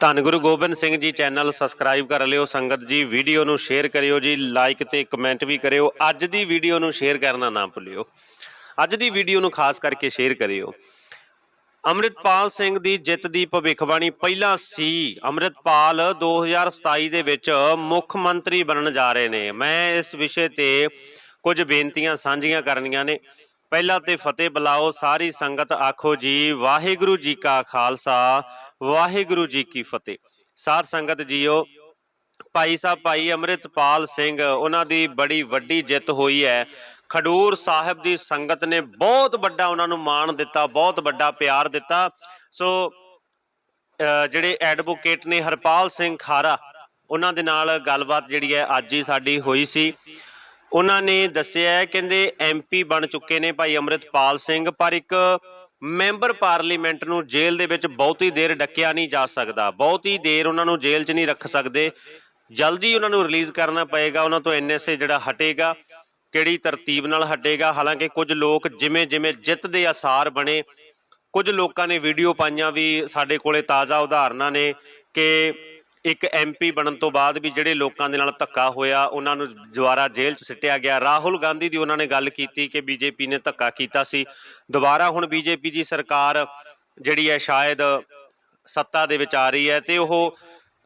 ਧੰਨ Guru Gobind Singh ji channel subscribe ਕਰ ਲਿਓ, ਸੰਗਤ ਜੀ ਵੀਡੀਓ ਨੂੰ ਸ਼ੇਅਰ ਕਰਿਓ ਜੀ ਲਾਈਕ ਤੇ ਕਮੈਂਟ ਵੀ ਕਰਿਓ, ਅੱਜ ਦੀ ਵੀਡੀਓ ਨੂੰ ਸ਼ੇਅਰ ਕਰਨਾ ਨਾ ਭੁੱਲਿਓ। ਅੱਜ ਦੀ ਵੀਡੀਓ ਨੂੰ ਖਾਸ ਕਰਕੇ ਸ਼ੇਅਰ ਕਰਿਓ। ਅੰਮ੍ਰਿਤਪਾਲ ਸਿੰਘ ਦੀ ਜਿੱਤ ਦੀ ਭਵਿੱਖਬਾਣੀ ਪਹਿਲਾਂ ਸੀ। ਅੰਮ੍ਰਿਤਪਾਲ 2027 ਦੇ ਵਿੱਚ ਮੁੱਖ ਮੰਤਰੀ ਬਣਨ ਜਾ ਰਹੇ ਨੇ। ਮੈਂ ਇਸ ਵਿਸ਼ੇ ਤੇ ਕੁਝ ਬੇਨਤੀਆਂ ਸਾਂਝੀਆਂ ਕਰਨੀਆਂ ਨੇ। ਪਹਿਲਾਂ ਤੇ ਫਤਿਹ ਬੁਲਾਓ, ਸਾਰੀ ਸੰਗਤ ਆਖੋ ਜੀ, ਵਾਹਿਗੁਰੂ ਜੀ ਕਾ ਖਾਲਸਾ ਵਾਹਿਗੁਰੂ ਜੀ ਕੀ ਫਤਿਹ। ਸਾਧ ਸੰਗਤ ਜੀਓ ਭਾਈ ਸਾਹਿਬ ਭਾਈ ਅੰਮ੍ਰਿਤਪਾਲ ਸਿੰਘ ਉਹਨਾਂ ਦੀ ਬੜੀ ਵੱਡੀ ਜਿੱਤ ਹੋਈ ਹੈ। ਖਡੂਰ ਸਾਹਿਬ ਦੀ ਸੰਗਤ ਨੇ ਬਹੁਤ ਵੱਡਾ ਉਹਨਾਂ ਨੂੰ ਮਾਣ ਦਿੱਤਾ ਬਹੁਤ ਵੱਡਾ ਪਿਆਰ ਦਿੱਤਾ। ਸੋ ਅਹ ਜਿਹੜੇ ਐਡਵੋਕੇਟ ਨੇ ਹਰਪਾਲ ਸਿੰਘ ਖਾਰਾ ਉਹਨਾਂ ਦੇ ਨਾਲ ਗੱਲਬਾਤ ਜਿਹੜੀ ਹੈ ਅੱਜ ਹੀ ਸਾਡੀ ਹੋਈ ਸੀ। ਉਹਨਾਂ ਨੇ ਦੱਸਿਆ ਹੈ, ਕਹਿੰਦੇ ਐਮਪੀ ਬਣ ਚੁੱਕੇ ਨੇ ਭਾਈ ਅੰਮ੍ਰਿਤਪਾਲ ਸਿੰਘ ਪਰ ਇੱਕ ਮੈਂਬਰ ਪਾਰਲੀਮੈਂਟ ਨੂੰ ਜੇਲ੍ਹ ਦੇ ਵਿੱਚ ਬਹੁਤੀ ਦੇਰ ਡੱਕਿਆ ਨਹੀਂ ਜਾ ਸਕਦਾ। ਬਹੁਤੀ ਦੇਰ ਉਹਨਾਂ ਨੂੰ ਜੇਲ੍ਹ 'ਚ ਨਹੀਂ ਰੱਖ ਸਕਦੇ। ਜਲਦੀ ਉਹਨਾਂ ਨੂੰ ਰਿਲੀਜ਼ ਕਰਨਾ ਪਏਗਾ। ਉਹਨਾਂ ਤੋਂ ਐਨਐਸਏ ਜਿਹੜਾ ਹਟੇਗਾ, ਕਿਹੜੀ ਤਰਤੀਬ ਨਾਲ ਹਟੇਗਾ? ਹਾਲਾਂਕਿ ਕੁਝ ਲੋਕ ਜਿਵੇਂ ਜਿਵੇਂ ਜਿੱਤ ਦੇ ਆਸਾਰ ਬਣੇ, ਕੁਝ ਲੋਕਾਂ ਨੇ ਵੀਡੀਓ ਪਾਈਆਂ ਵੀ ਸਾਡੇ ਕੋਲੇ ਤਾਜ਼ਾ ਉਦਾਹਰਨਾਂ ਨੇ ਕਿ ਇੱਕ ਐਮਪੀ ਬਣਨ ਤੋਂ ਬਾਅਦ ਵੀ ਜਿਹੜੇ ਲੋਕਾਂ ਦੇ ਨਾਲ ਧੱਕਾ ਹੋਇਆ ਉਹਨਾਂ ਨੂੰ ਦੁਬਾਰਾ ਜੇਲ੍ਹ 'ਚ ਸਿੱਟਿਆ ਗਿਆ। ਰਾਹੁਲ ਗਾਂਧੀ ਦੀ ਉਹਨਾਂ ਨੇ ਗੱਲ ਕੀਤੀ ਕਿ ਬੀਜੇਪੀ ਨੇ ਧੱਕਾ ਕੀਤਾ ਸੀ। ਦੁਬਾਰਾ ਹੁਣ ਬੀਜੇਪੀ ਦੀ ਸਰਕਾਰ ਜਿਹੜੀ ਹੈ ਸ਼ਾਇਦ ਸੱਤਾ ਦੇ ਵਿੱਚ ਆ ਰਹੀ ਹੈ ਤੇ ਉਹ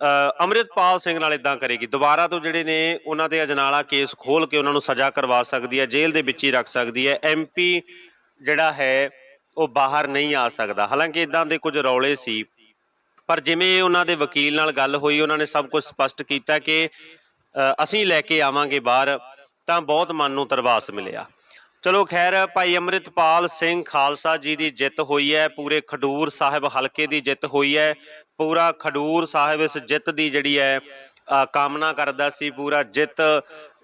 ਅ, ਅੰਮ੍ਰਿਤਪਾਲ ਸਿੰਘ ਨਾਲ ਇਦਾਂ ਕਰੇਗੀ। ਦੁਬਾਰਾ ਤੋਂ ਜਿਹੜੇ ਨੇ ਉਹਨਾਂ ਦੇ ਅਜਨਾਲਾ ਕੇਸ ਖੋਲ ਕੇ ਉਹਨਾਂ ਨੂੰ ਸਜ਼ਾ ਕਰਵਾ ਸਕਦੀ ਹੈ ਜੇਲ੍ਹ ਦੇ ਵਿੱਚ ਹੀ ਰੱਖ ਸਕਦੀ ਹੈ। ਐਮਪੀ ਜਿਹੜਾ ਹੈ ਉਹ ਬਾਹਰ ਨਹੀਂ ਆ ਸਕਦਾ। ਹਾਲਾਂਕਿ ਇਦਾਂ ਦੇ ਕੁਝ ਰੌਲੇ ਸੀ। ਪਰ ਜਿਵੇਂ ਉਹਨਾਂ ਦੇ ਵਕੀਲ ਨਾਲ ਗੱਲ ਹੋਈ, ਉਹਨਾਂ ਨੇ ਸਭ ਕੁਝ ਸਪਸ਼ਟ ਕੀਤਾ ਕਿ ਅਸੀਂ ਲੈ ਕੇ ਆਵਾਂਗੇ ਬਾਹਰ, ਤਾਂ ਬਹੁਤ ਮਨ ਨੂੰ ਤਰਵਾਸ ਮਿਲਿਆ। ਚਲੋ ਖੈਰ, ਭਾਈ ਅੰਮ੍ਰਿਤਪਾਲ ਸਿੰਘ ਖਾਲਸਾ ਜੀ ਦੀ ਜਿੱਤ ਹੋਈ ਹੈ, ਪੂਰੇ ਖਡੂਰ ਸਾਹਿਬ ਹਲਕੇ ਦੀ ਜਿੱਤ ਹੋਈ ਹੈ, ਪੂਰਾ ਖਡੂਰ ਸਾਹਿਬ ਇਸ ਜਿੱਤ ਦੀ ਜਿਹੜੀ ਹੈ ਕਾਮਨਾ ਕਰਦਾ ਸੀ, ਪੂਰਾ ਜਿੱਤ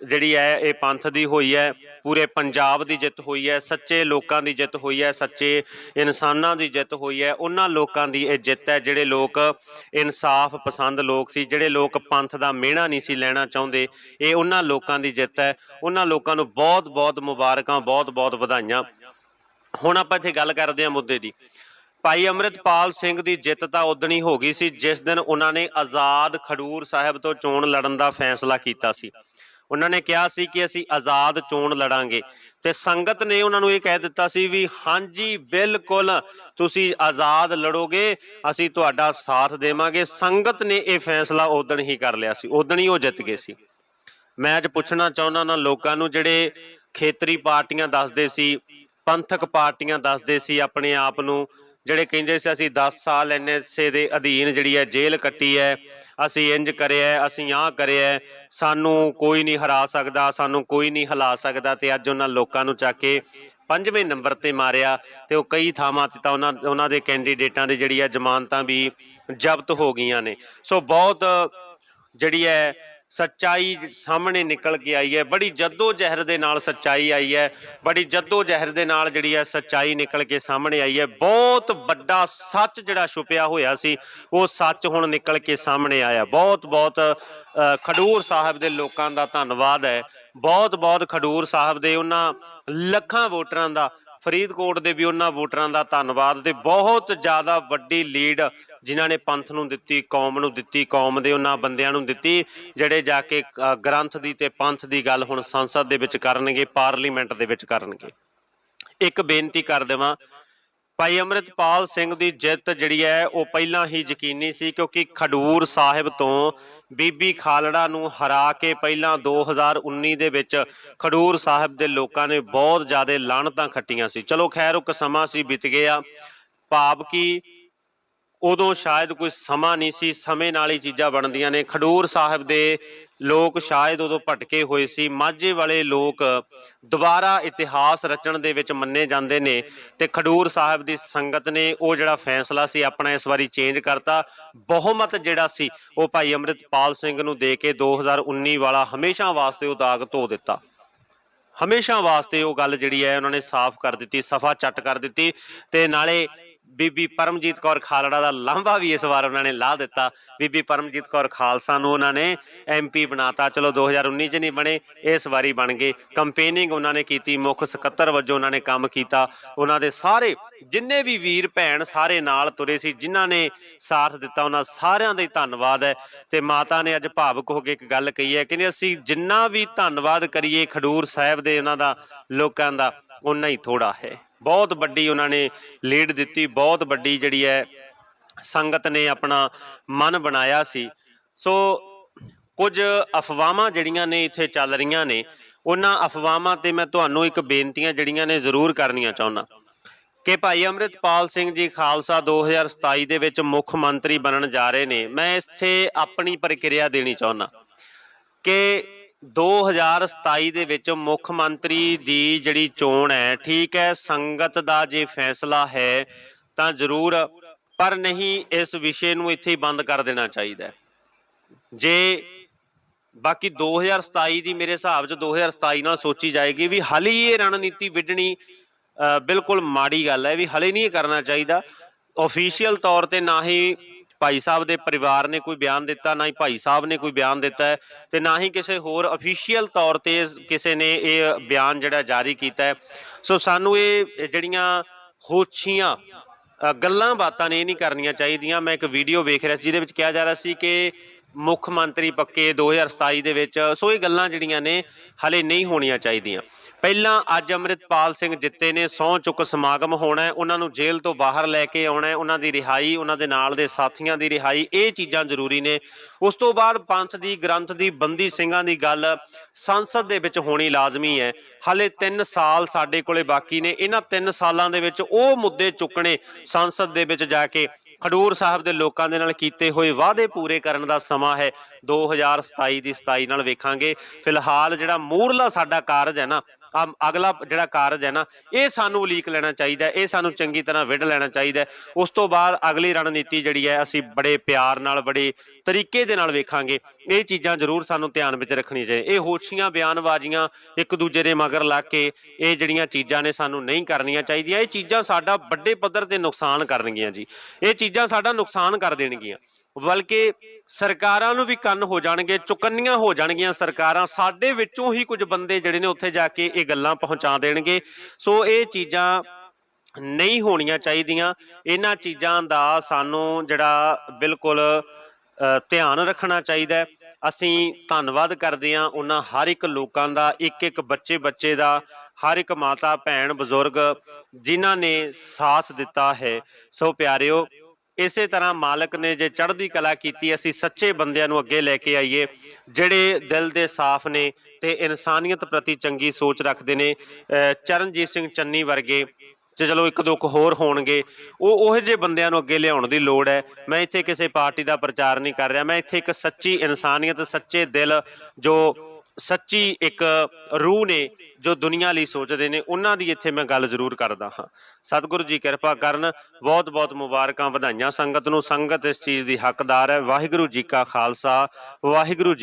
ਜਿਹੜੀ ਹੈ, ਇਹ ਪੰਥ ਦੀ ਹੋਈ ਹੈ, ਪੂਰੇ ਪੰਜਾਬ ਦੀ ਜਿੱਤ ਹੋਈ ਹੈ, ਸੱਚੇ ਲੋਕਾਂ ਦੀ ਜਿੱਤ ਹੋਈ ਹੈ, ਸੱਚੇ ਇਨਸਾਨਾਂ ਦੀ ਜਿੱਤ ਹੋਈ ਹੈ, ਉਹਨਾਂ ਲੋਕਾਂ ਦੀ ਇਹ ਜਿੱਤ ਹੈ, ਜਿਹੜੇ ਲੋਕ ਇਨਸਾਫ ਪਸੰਦ ਲੋਕ ਸੀ, ਜਿਹੜੇ ਲੋਕ ਪੰਥ ਦਾ ਮਿਹਣਾ ਨਹੀਂ ਸੀ ਲੈਣਾ ਚਾਹੁੰਦੇ, ਇਹ ਉਹਨਾਂ ਲੋਕਾਂ ਦੀ ਜਿੱਤ ਹੈ, ਉਹਨਾਂ ਲੋਕਾਂ ਨੂੰ ਬਹੁਤ ਬਹੁਤ ਮੁਬਾਰਕਾਂ ਬਹੁਤ ਬਹੁਤ ਵਧਾਈਆਂ। ਹੁਣ ਆਪਾਂ ਇੱਥੇ ਗੱਲ ਕਰਦੇ ਹਾਂ ਮੁੱਦੇ ਦੀ। ਭਾਈ ਅੰਮ੍ਰਿਤਪਾਲ ਸਿੰਘ ਦੀ ਜਿੱਤ ਤਾਂ ਉਦਣ ਹੀ ਹੋ ਗਈ ਸੀ, ਜਿਸ ਦਿਨ ਉਹਨਾਂ ਨੇ ਆਜ਼ਾਦ ਖਡੂਰ ਸਾਹਿਬ ਤੋਂ ਚੋਣ ਲੜਨ ਦਾ ਫੈਸਲਾ ਕੀਤਾ ਸੀ। ਉਹਨਾਂ ਨੇ ਕਿਹਾ ਸੀ ਕਿ ਅਸੀਂ ਆਜ਼ਾਦ ਚੋਣ ਲੜਾਂਗੇ ਤੇ ਸੰਗਤ ਨੇ ਉਹਨਾਂ ਨੂੰ ਇਹ ਕਹਿ ਦਿੱਤਾ ਸੀ ਵੀ ਹਾਂਜੀ, ਬਿਲਕੁਲ, ਤੁਸੀਂ ਆਜ਼ਾਦ ਲੜੋਗੇ, ਅਸੀਂ ਤੁਹਾਡਾ ਸਾਥ ਦੇਵਾਂਗੇ। ਸੰਗਤ ਨੇ ਇਹ ਫੈਸਲਾ ਉਦਣ ਹੀ ਕਰ ਲਿਆ ਸੀ, ਉਦਣ ਹੀ ਉਹ ਜਿੱਤ ਗਏ ਸੀ। ਮੈਂ ਅੱਜ ਪੁੱਛਣਾ ਚਾਹੁੰਦਾ ਉਹਨਾਂ ਲੋਕਾਂ ਨੂੰ, ਜਿਹੜੇ ਖੇਤਰੀ ਪਾਰਟੀਆਂ ਦੱਸਦੇ ਸੀ, ਪੰਥਕ ਪਾਰਟੀਆਂ ਦੱਸਦੇ ਸੀ ਆਪਣੇ ਆਪ ਨੂੰ ਜਿਹੜੇ ਕਹਿੰਦੇ ਸੀ, ਅਸੀਂ 10 ਸਾਲ ਐਨਐਸਏ ਦੇ ਅਧੀਨ ਜਿਹੜੀ ਹੈ ਜੇਲ੍ਹ ਕੱਟੀ ਹੈ, ਅਸੀਂ ਇੰਜ ਕਰਿਆ ਅਸੀਂ ਆਹ ਕਰਿਆ ਸਾਨੂੰ ਕੋਈ ਨਹੀਂ ਹਰਾ ਸਕਦਾ, ਸਾਨੂੰ ਕੋਈ ਨਹੀਂ ਹਿਲਾ ਸਕਦਾ ਤੇ ਅੱਜ ਉਹਨਾਂ ਲੋਕਾਂ ਨੂੰ ਚੱਕ ਕੇ ਪੰਜਵੇਂ ਨੰਬਰ ਤੇ ਮਾਰਿਆ ਤੇ ਉਹ ਕਈ ਥਾਵਾਂ ਤੇ ਤਾਂ ਉਹਨਾਂ ਉਹਨਾਂ ਦੇ ਕੈਂਡੀਡੇਟਾਂ ਦੀ ਜਿਹੜੀ ਹੈ ਜ਼ਮਾਨਤਾਂ ਵੀ ਜ਼ਬਤ ਹੋ ਗਈਆਂ ਨੇ। ਸੋ ਬਹੁਤ ਜਿਹੜੀ ਹੈ ਸੱਚਾਈ ਸਾਹਮਣੇ ਨਿਕਲ ਕੇ ਆਈ ਹੈ। ਬੜੀ ਜੱਦੋ ਜਹਿਰ ਦੇ ਨਾਲ ਸੱਚਾਈ ਆਈ ਹੈ। ਬੜੀ ਜੱਦੋ ਜਹਿਰ ਦੇ ਨਾਲ ਜਿਹੜੀ ਹੈ ਸੱਚਾਈ ਨਿਕਲ ਕੇ ਸਾਹਮਣੇ ਆਈ ਹੈ। ਬਹੁਤ ਵੱਡਾ ਸੱਚ ਜਿਹੜਾ ਛੁਪਿਆ ਹੋਇਆ ਸੀ ਉਹ ਸੱਚ ਹੁਣ ਨਿਕਲ ਕੇ ਸਾਹਮਣੇ ਆਇਆ। ਬਹੁਤ ਬਹੁਤ ਅ, ਖਡੂਰ ਸਾਹਿਬ ਦੇ ਲੋਕਾਂ ਦਾ ਧੰਨਵਾਦ ਹੈ। ਬਹੁਤ ਬਹੁਤ ਖਡੂਰ ਸਾਹਿਬ ਦੇ ਉਹਨਾਂ ਲੱਖਾਂ ਵੋਟਰਾਂ ਦਾ ਫਰੀਦਕੋਟ ਦੇ ਵੀ ਉਹਨਾਂ ਵੋਟਰਾਂ ਦਾ ਧੰਨਵਾਦ ਤੇ ਬਹੁਤ ਜ਼ਿਆਦਾ ਵੱਡੀ ਲੀਡ ਜਿਨ੍ਹਾਂ ਨੇ ਪੰਥ ਨੂੰ ਦਿੱਤੀ, ਕੌਮ ਨੂੰ ਦਿੱਤੀ, ਕੌਮ ਦੇ ਉਹਨਾਂ ਬੰਦਿਆਂ ਨੂੰ ਦਿੱਤੀ, ਜਿਹੜੇ ਜਾ ਕੇ ਗ੍ਰੰਥ ਦੀ ਤੇ ਪੰਥ ਦੀ ਗੱਲ ਹੁਣ ਸੰਸਦ ਦੇ ਵਿੱਚ ਕਰਨਗੇ, ਪਾਰਲੀਮੈਂਟ ਦੇ ਵਿੱਚ ਕਰਨਗੇ। ਇੱਕ ਬੇਨਤੀ ਕਰ ਦੇਵਾਂ, ਭਾਈ ਅੰਮ੍ਰਿਤਪਾਲ ਸਿੰਘ ਦੀ ਜਿੱਤ ਜਿਹੜੀ ਹੈ, ਉਹ ਪਹਿਲਾਂ ਹੀ ਯਕੀਨੀ ਸੀ, ਕਿਉਂਕਿ ਖਡੂਰ ਸਾਹਿਬ ਤੋਂ ਬੀਬੀ ਖਾਲੜਾ ਨੂੰ ਹਰਾ ਕੇ ਪਹਿਲਾਂ 2019 ਦੇ ਵਿੱਚ ਖਡੂਰ ਸਾਹਿਬ ਦੇ ਲੋਕਾਂ ਨੇ ਬਹੁਤ ਜ਼ਿਆਦਾ ਲਾਹਣਤਾਂ ਖੱਟੀਆਂ ਸੀ। ਚਲੋ ਖੈਰ ਉਹ ਸਮਾਂ ਸੀ, ਬੀਤ ਗਿਆ। ਭਾਵ ਕਿ ਉਦੋਂ ਸ਼ਾਇਦ ਕੋਈ ਸਮਾਂ ਨਹੀਂ ਸੀ, ਸਮੇਂ ਨਾਲ ਹੀ ਚੀਜ਼ਾਂ ਬਣਦੀਆਂ ਨੇ। ਖਡੂਰ ਸਾਹਿਬ ਦੇ ਲੋਕ ਸ਼ਾਇਦ ਉਦੋਂ ਭਟਕੇ ਹੋਏ ਸੀ। ਮਾਝੇ ਵਾਲੇ ਲੋਕ ਦੁਬਾਰਾ ਇਤਿਹਾਸ ਰਚਣ ਦੇ ਵਿੱਚ ਮੰਨੇ ਜਾਂਦੇ ਨੇ ਤੇ ਖਡੂਰ ਸਾਹਿਬ ਦੀ ਸੰਗਤ ਨੇ ਉਹ ਜਿਹੜਾ ਫੈਸਲਾ ਸੀ, ਆਪਣਾ ਇਸ ਵਾਰੀ ਚੇਂਜ ਕਰਤਾ। ਬਹੁਮਤ ਜਿਹੜਾ ਸੀ, ਉਹ ਭਾਈ ਅੰਮ੍ਰਿਤਪਾਲ ਸਿੰਘ ਨੂੰ ਦੇ ਕੇ 2019 ਵਾਲਾ ਹਮੇਸ਼ਾ ਵਾਸਤੇ ਉਹ ਦਾਗ ਧੋ ਦਿੱਤਾ। ਹਮੇਸ਼ਾ ਵਾਸਤੇ ਉਹ ਗੱਲ ਜਿਹੜੀ ਹੈ, ਉਹਨਾਂ ਨੇ ਸਾਫ਼ ਕਰ ਦਿੱਤੀ, ਸਫਾ ਚੱਟ ਕਰ ਦਿੱਤੀ ਤੇ ਨਾਲੇ ਬੀਬੀ ਪਰਮਜੀਤ ਕੌਰ ਖਾਲੜਾ ਦਾ ਲਾਂਭਾ ਵੀ ਇਸ ਵਾਰ ਉਹਨਾਂ ਨੇ ਲਾ ਦਿੱਤਾ। ਬੀਬੀ ਪਰਮਜੀਤ ਕੌਰ ਖਾਲਸਾ ਨੂੰ ਉਹਨਾਂ ਨੇ ਐਮਪੀ ਬਣਾਤਾ। ਚਲੋ 2019 ਚ ਨਹੀਂ ਬਣੇ, ਇਸ ਵਾਰੀ ਬਣ ਗਏ। ਕੰਪੇਨਿੰਗ ਉਹਨਾਂ ਨੇ ਕੀਤੀ, ਮੁੱਖ ਸਕੱਤਰ ਵਜੋਂ ਉਹਨਾਂ ਨੇ ਕੰਮ ਕੀਤਾ। ਉਹਨਾਂ ਦੇ ਸਾਰੇ ਜਿੰਨੇ ਵੀ ਵੀਰ ਭੈਣ ਸਾਰੇ ਨਾਲ ਤੁਰੇ ਸੀ, ਜਿਨ੍ਹਾਂ ਨੇ ਸਾਥ ਦਿੱਤਾ, ਉਹਨਾਂ ਸਾਰਿਆਂ ਦਾ ਹੀ ਧੰਨਵਾਦ ਹੈ। ਤੇ ਮਾਤਾ ਨੇ ਅੱਜ ਭਾਵੁਕ ਹੋ ਕੇ ਇੱਕ ਗੱਲ ਕਹੀ ਹੈ ਕਹਿੰਦੇ ਅਸੀਂ ਜਿੰਨਾ ਵੀ ਧੰਨਵਾਦ ਕਰੀਏ ਖਡੂਰ ਸਾਹਿਬ ਦੇ ਉਹਨਾਂ ਦਾ, ਲੋਕਾਂ ਦਾ ਉਨਾ ਹੀ ਥੋੜਾ ਹੈ। ਬਹੁਤ ਵੱਡੀ ਉਹਨਾਂ ਨੇ ਲੀਡ ਦਿੱਤੀ, ਬਹੁਤ ਵੱਡੀ ਜਿਹੜੀ ਹੈ ਸੰਗਤ ਨੇ ਆਪਣਾ ਮਨ ਬਣਾਇਆ ਸੀ। ਸੋ ਕੁਝ ਅਫਵਾਹਾਂ ਜਿਹੜੀਆਂ ਨੇ ਇੱਥੇ ਚੱਲ ਰਹੀਆਂ ਨੇ, ਉਹਨਾਂ ਅਫਵਾਹਾਂ ਤੇ ਮੈਂ ਤੁਹਾਨੂੰ ਇੱਕ ਬੇਨਤੀਆਂ ਜਿਹੜੀਆਂ ਨੇ ਜ਼ਰੂਰ ਕਰਨੀਆਂ ਚਾਹੁੰਦਾ। ਕਿ ਭਾਈ ਅੰਮ੍ਰਿਤਪਾਲ ਸਿੰਘ ਜੀ ਖਾਲਸਾ 2027 ਦੇ ਵਿੱਚ ਮੁੱਖ ਮੰਤਰੀ ਬਣਨ ਜਾ ਰਹੇ ਨੇ, ਮੈਂ ਇੱਥੇ ਆਪਣੀ ਪ੍ਰਕਿਰਿਆ ਦੇਣੀ ਚਾਹੁੰਦਾ ਕਿ 2027 ਦੇ ਵਿੱਚ ਮੁੱਖ ਮੰਤਰੀ ਦੀ ਜਿਹੜੀ ਚੋਣ ਹੈ, ਠੀਕ ਹੈ, ਸੰਗਤ ਦਾ ਜੇ ਫੈਸਲਾ ਹੈ ਤਾਂ ਜ਼ਰੂਰ, ਪਰ ਨਹੀਂ ਇਸ ਵਿਸ਼ੇ ਨੂੰ ਇੱਥੇ ਹੀ ਬੰਦ ਕਰ ਦੇਣਾ ਚਾਹੀਦਾ ਜੇ ਬਾਕੀ 2027 ਦੀ ਮੇਰੇ ਹਿਸਾਬ 'ਚ 2027 ਨਾਲ ਸੋਚੀ ਜਾਏਗੀ ਵੀ ਹਾਲੇ ਇਹ ਰਣਨੀਤੀ ਵਿੱਢਣੀ ਬਿਲਕੁਲ ਮਾੜੀ ਗੱਲ ਹੈ ਵੀ ਹਲੇ ਨਹੀਂ ਇਹ ਕਰਨਾ ਚਾਹੀਦਾ। ਅਫੀਸ਼ੀਅਲ ਤੌਰ ਤੇ ਨਾ ਹੀ ਭਾਈ ਸਾਹਿਬ ਦੇ ਪਰਿਵਾਰ ਨੇ ਕੋਈ ਬਿਆਨ ਦਿੱਤਾ, ਨਾ ਹੀ ਭਾਈ ਸਾਹਿਬ ਨੇ ਕੋਈ ਬਿਆਨ ਦਿੱਤਾ ਹੈ ਤੇ ਨਾ ਹੀ ਕਿਸੇ ਹੋਰ ਅਫੀਸ਼ੀਅਲ ਤੌਰ ਤੇ ਕਿਸੇ ਨੇ ਇਹ ਬਿਆਨ ਜਿਹੜਾ ਜਾਰੀ ਕੀਤਾ ਹੈ। ਸੋ ਸਾਨੂੰ ਇਹ ਜਿਹੜੀਆਂ ਹੋਛੀਆਂ ਗੱਲਾਂ ਬਾਤਾਂ ਨੇ ਇਹ ਨਹੀਂ ਕਰਨੀਆਂ ਚਾਹੀਦੀਆਂ। ਮੈਂ ਇੱਕ ਵੀਡੀਓ ਵੇਖ ਰਿਹਾ ਸੀ ਜਿਹਦੇ ਵਿੱਚ ਕਿਹਾ ਜਾ ਰਿਹਾ ਸੀ ਕਿ ਮੁੱਖ ਮੰਤਰੀ ਪੱਕੇ 2027 ਦੇ ਵਿੱਚ। ਸੋ ਇਹ ਗੱਲਾਂ ਜਿਹੜੀਆਂ ਨੇ, ਹਲੇ ਨਹੀਂ ਹੋਣੀਆਂ ਚਾਹੀਦੀਆਂ। ਪਹਿਲਾਂ ਅੱਜ ਅੰਮ੍ਰਿਤਪਾਲ ਸਿੰਘ ਜਿੱਤੇ ਨੇ, ਸਹੁੰ ਚੁੱਕ ਸਮਾਗਮ ਹੋਣਾ ਹੈ। ਉਹਨਾਂ ਨੂੰ ਜੇਲ੍ਹ ਤੋਂ ਬਾਹਰ ਲੈ ਕੇ ਆਉਣਾ ਹੈ। ਉਹਨਾਂ ਦੀ ਰਿਹਾਈ, ਉਹਨਾਂ ਦੇ ਨਾਲ ਦੇ ਸਾਥੀਆਂ ਦੀ ਰਿਹਾਈ, ਇਹ ਚੀਜ਼ਾਂ ਜ਼ਰੂਰੀ ਨੇ। ਉਸ ਤੋਂ ਬਾਅਦ ਪੰਥ ਦੀ, ਗ੍ਰੰਥ ਦੀ, ਬੰਦੀ ਸਿੰਘਾਂ ਦੀ ਗੱਲ ਸੰਸਦ ਦੇ ਵਿੱਚ ਹੋਣੀ ਲਾਜ਼ਮੀ ਹੈ। ਹਾਲੇ 3 ਸਾਲ ਸਾਡੇ ਕੋਲੇ ਬਾਕੀ ਨੇ। ਇਹਨਾਂ 3 ਸਾਲਾਂ ਦੇ ਵਿੱਚ ਉਹ ਮੁੱਦੇ ਚੁੱਕਣੇ ਸੰਸਦ ਦੇ ਵਿੱਚ ਜਾ ਕੇ ਖਡੂਰ ਸਾਹਿਬ ਦੇ ਲੋਕਾਂ ਦੇ ਨਾਲ ਕੀਤੇ ਹੋਏ ਵਾਅਦੇ ਪੂਰੇ ਕਰਨ ਦਾ ਸਮਾਂ ਹੈ। 2027 ਦੀ 27 ਨਾਲ ਵੇਖਾਂਗੇ। ਫਿਲਹਾਲ ਜਿਹੜਾ ਮੂਰਲਾ ਸਾਡਾ ਕਾਰਜ ਹੈ ਨਾ ਅਗਲਾ ਜਿਹੜਾ ਕਾਰਜ ਹੈ ਨਾ, ਇਹ ਸਾਨੂੰ ਉਲੀਕ ਲੈਣਾ ਚਾਹੀਦਾ ਇਹ ਸਾਨੂੰ ਚੰਗੀ ਤਰ੍ਹਾਂ ਵਿਢ ਲੈਣਾ ਚਾਹੀਦਾ ਉਸ ਤੋਂ ਬਾਅਦ ਅਗਲੀ ਰਣਨੀਤੀ ਜਿਹੜੀ ਹੈ, ਅਸੀਂ ਬੜੇ ਪਿਆਰ ਨਾਲ, ਬੜੇ ਤਰੀਕੇ ਦੇ ਨਾਲ ਵੇਖਾਂਗੇ। ਇਹ ਚੀਜ਼ਾਂ ਜ਼ਰੂਰ ਸਾਨੂੰ ਧਿਆਨ ਵਿੱਚ ਰੱਖਣੀਆਂ ਚਾਹੀਦੀ ਇਹ ਹੋਛੀਆਂ, ਬਿਆਨਬਾਜ਼ੀਆਂ ਇੱਕ ਦੂਜੇ ਦੇ ਮਗਰ ਲੱਗ ਕੇ ਇਹ ਜਿਹੜੀਆਂ ਚੀਜ਼ਾਂ ਨੇ ਸਾਨੂੰ ਨਹੀਂ ਕਰਨੀਆਂ ਚਾਹੀਦੀਆਂ। ਇਹ ਚੀਜ਼ਾਂ ਸਾਡਾ ਵੱਡੇ ਪੱਧਰ ਤੇ ਨੁਕਸਾਨ ਕਰਨਗੀਆਂ ਜੀ। ਇਹ ਚੀਜ਼ਾਂ ਸਾਡਾ ਨੁਕਸਾਨ ਕਰ ਦੇਣਗੀਆਂ। ਬਲਕਿ ਸਰਕਾਰਾਂ ਨੂੰ ਵੀ ਕੰਨ ਹੋ ਜਾਣਗੇ, ਚੁਕੰਨੀਆਂ ਹੋ ਜਾਣਗੀਆਂ ਸਰਕਾਰਾਂ, ਸਾਡੇ ਵਿੱਚੋਂ ਹੀ ਕੁਝ ਬੰਦੇ ਜਿਹੜੇ ਨੇ ਉੱਥੇ ਜਾ ਕੇ ਇਹ ਗੱਲਾਂ ਪਹੁੰਚਾ ਦੇਣਗੇ। ਸੋ ਇਹ ਚੀਜ਼ਾਂ ਨਹੀਂ ਹੋਣੀਆਂ ਚਾਹੀਦੀਆਂ। ਇਹਨਾਂ ਚੀਜ਼ਾਂ ਦਾ ਸਾਨੂੰ ਜਿਹੜਾ ਬਿਲਕੁਲ ਧਿਆਨ ਰੱਖਣਾ ਚਾਹੀਦਾ ਅਸੀਂ ਧੰਨਵਾਦ ਕਰਦੇ ਹਾਂ ਉਹਨਾਂ ਹਰ ਇੱਕ ਲੋਕਾਂ ਦਾ, ਇੱਕ ਇੱਕ ਬੱਚੇ ਬੱਚੇ ਦਾ, ਹਰ ਇੱਕ ਮਾਤਾ ਭੈਣ ਬਜ਼ੁਰਗ ਜਿਨ੍ਹਾਂ ਨੇ ਸਾਥ ਦਿੱਤਾ ਹੈ। ਸੋ ਪਿਆਰਿਓ ਇਸੇ ਤਰ੍ਹਾਂ ਮਾਲਕ ਨੇ ਜੇ ਚੜ੍ਹਦੀ ਕਲਾ ਕੀਤੀ, ਅਸੀਂ ਸੱਚੇ ਬੰਦਿਆਂ ਨੂੰ ਅੱਗੇ ਲੈ ਕੇ ਆਈਏ, ਜਿਹੜੇ ਦਿਲ ਦੇ ਸਾਫ਼ ਨੇ ਤੇ ਇਨਸਾਨੀਅਤ ਪ੍ਰਤੀ ਚੰਗੀ ਸੋਚ ਰੱਖਦੇ ਨੇ ਚਰਨਜੀਤ ਸਿੰਘ ਚੰਨੀ ਵਰਗੇ, ਤੇ ਚਲੋ ਇੱਕ ਦੋ ਕੁ ਹੋਰ ਹੋਣਗੇ, ਉਹ ਉਹੋ ਜਿਹੇ ਬੰਦਿਆਂ ਨੂੰ ਅੱਗੇ ਲਿਆਉਣ ਦੀ ਲੋੜ ਹੈ। ਮੈਂ ਇੱਥੇ ਕਿਸੇ ਪਾਰਟੀ ਦਾ ਪ੍ਰਚਾਰ ਨਹੀਂ ਕਰ ਰਿਹਾ, ਮੈਂ ਇੱਥੇ ਇੱਕ ਸੱਚੀ ਇਨਸਾਨੀਅਤ, ਸੱਚੇ ਦਿਲ ਜੋ ਸੱਚੀ ਇੱਕ ਰੂਹ ਨੇ ਜੋ ਦੁਨੀਆ ਲਈ ਸੋਚਦੇ ਨੇ, ਉਹਨਾਂ ਦੀ ਇੱਥੇ ਮੈਂ ਗੱਲ ਜ਼ਰੂਰ ਕਰਦਾ ਹਾਂ। ਸਤਿਗੁਰੂ ਜੀ ਕਿਰਪਾ ਕਰਨ ਬਹੁਤ ਬਹੁਤ ਮੁਬਾਰਕਾਂ ਵਧਾਈਆਂ ਸੰਗਤ ਨੂੰ। ਸੰਗਤ ਇਸ ਚੀਜ਼ ਦੀ ਹੱਕਦਾਰ ਹੈ। ਵਾਹਿਗੁਰੂ ਜੀ ਕਾ ਖਾਲਸਾ, ਵਾਹਿਗੁਰੂ ਜੀ